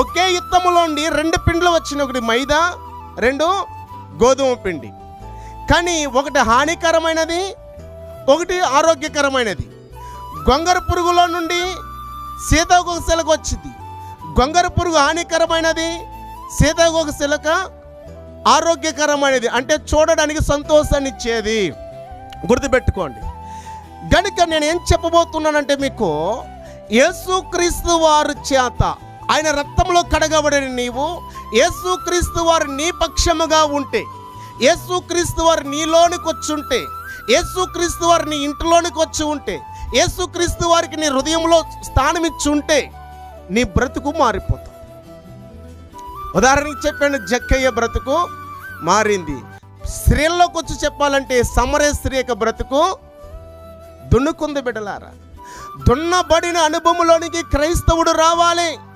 ఒకే యుద్ధములోండి రెండు పిండ్లు వచ్చిన ఒకటి మైదా రెండు గోధుమ పిండి. కానీ ఒకటి హానికరమైనది ఒకటి ఆరోగ్యకరమైనది. గొంగర పురుగులో నుండి సీతాకోక శిలక వచ్చింది. గొంగర పురుగు హానికరమైనది సీతాగోగ శిలక ఆరోగ్యకరమైనది. అంటే చూడడానికి సంతోషాన్ని ఇచ్చేది. గుర్తుపెట్టుకోండి. గనుక నేను ఏం చెప్పబోతున్నానంటే మీకు యేసుక్రీస్తు వారు చేత ఆయన రక్తంలో కడగబడిన నీవు యేసుక్రీస్తు వారు నీ పక్షముగా ఉంటే యేసుక్రీస్తు వారు నీలోనికి వచ్చి ఉంటే యేసుక్రీస్తు వారు నీ ఇంటిలోనికి వచ్చి ఉంటే యేసుక్రీస్తు వారికి నీ హృదయంలో స్థానం ఇచ్చి ఉంటే నీ బ్రతుకు మారిపోతుంది. ఉదాహరణకి చెప్పాను జక్కయ్య బ్రతుకు మారింది. స్త్రీల్లోకి వచ్చి చెప్పాలంటే సమరే స్త్రీ యొక్క బ్రతుకు దున్నుకుంది బిడ్డలారా. దున్నబడిన అనుభవంలోనికి క్రైస్తవుడు రావాలి.